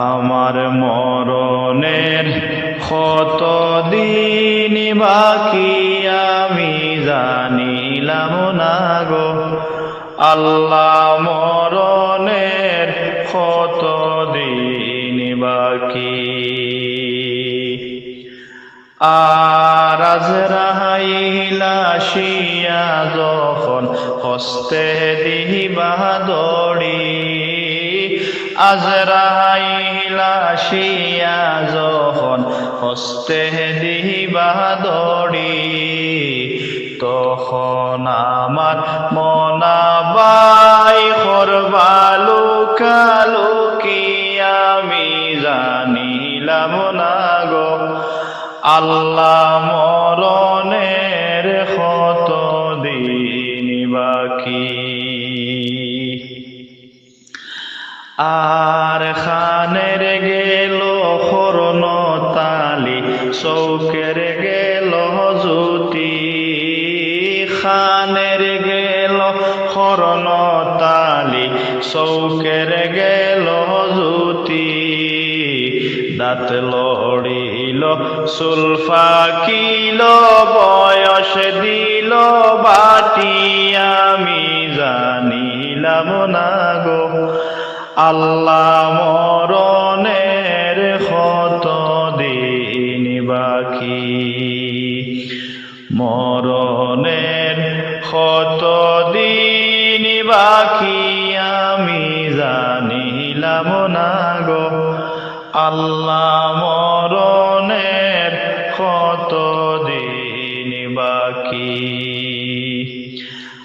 আমার মরণের কত দিন বাকি আমি জানিলাম না গো। আল্লাহ মরণের কত দিন বাকি। আর আজরাইলা শিয়া যখন হস্তে দিবা দড়ি আজরাইলা শিয়া যখন হস্তে দিবা দড়ি, তখন আমার মনাবাই করবালু কালু কি আমি জানিলাম না গো। আল্লাহ মরণের আর খানের গেল হরণ তালি, চৌকের গেল জুতি খানের গেল হরণ তালি, চৌকের গেল জুতি দাঁত লড়িল, সুলফা কিল বয়স বাকি। মরণের কত দিন বাকি আমি জানিলাম না গো। আল্লাহ মরণের কত দিন বাকি।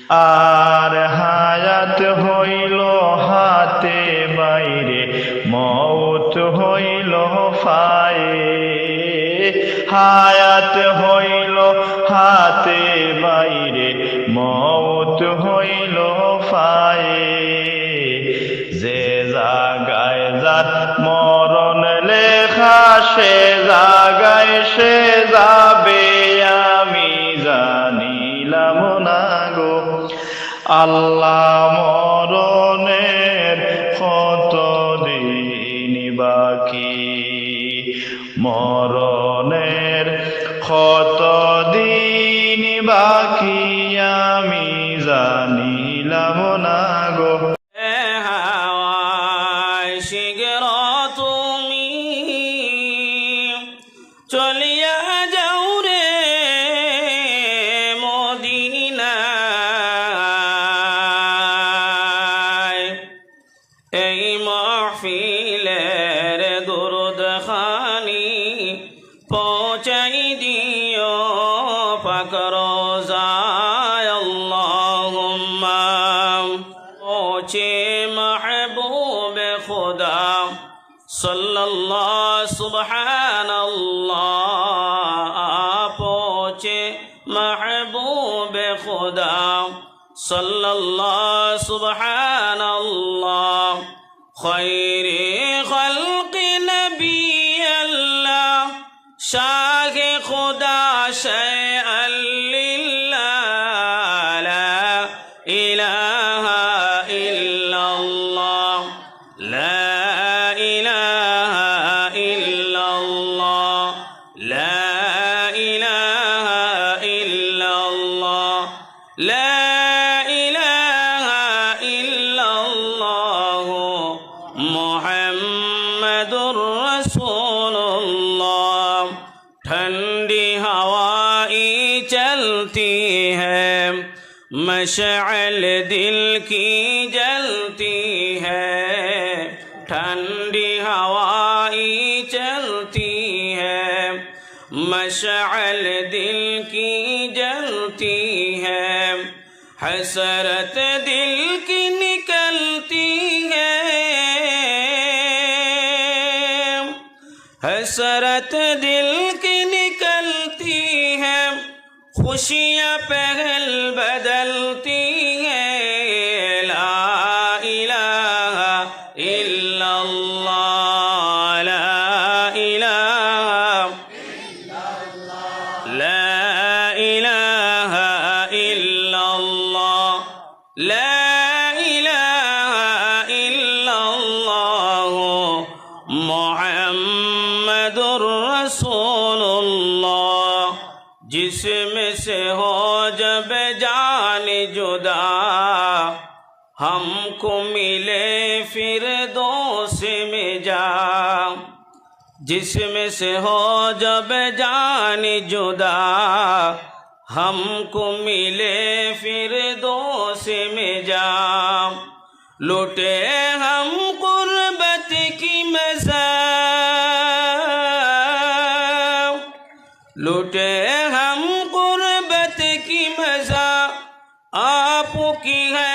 আর হায়াত হইল হাতে বাইরে মৌত হইল ফায়ে। হায়াত হইল, হাতে বাইরে মৌত হইল ফায়ে। যে জাগায় যার মরণ লেখা, সে জাগায় সে যাবে, আমি জানিলাম না গো। আল্লাহ মরণের কত کرو اللهم. اللہم پوچھے محبوب خدا. صلی اللہ سبحان الله. پوچھے محبوب خدا. صلى الله سبحان الله. خير لا إله إلا الله محمد رسول الله ठंडी हवाएं चलती है मशअल दिल की जलती है ठंडी हवाएं चलती है مشعل دل کی جلتی ہے حسرت دل کی نکلتی ہے حسرت دل کی نکلتی ہے خوشیاں پہل بدلتی إله إلا الله لا إله إلا الله محمد رسول الله جسم سے ہو جب جان جدا ہم کو ملے پھر دو سے میں جا जिसमें से हो जब जान जुदा, हमको मिले फिर दोष में जा। लुटे हम गुर्बत की मज़ा लुटे हम गुर्बत की मज़ा आपकी है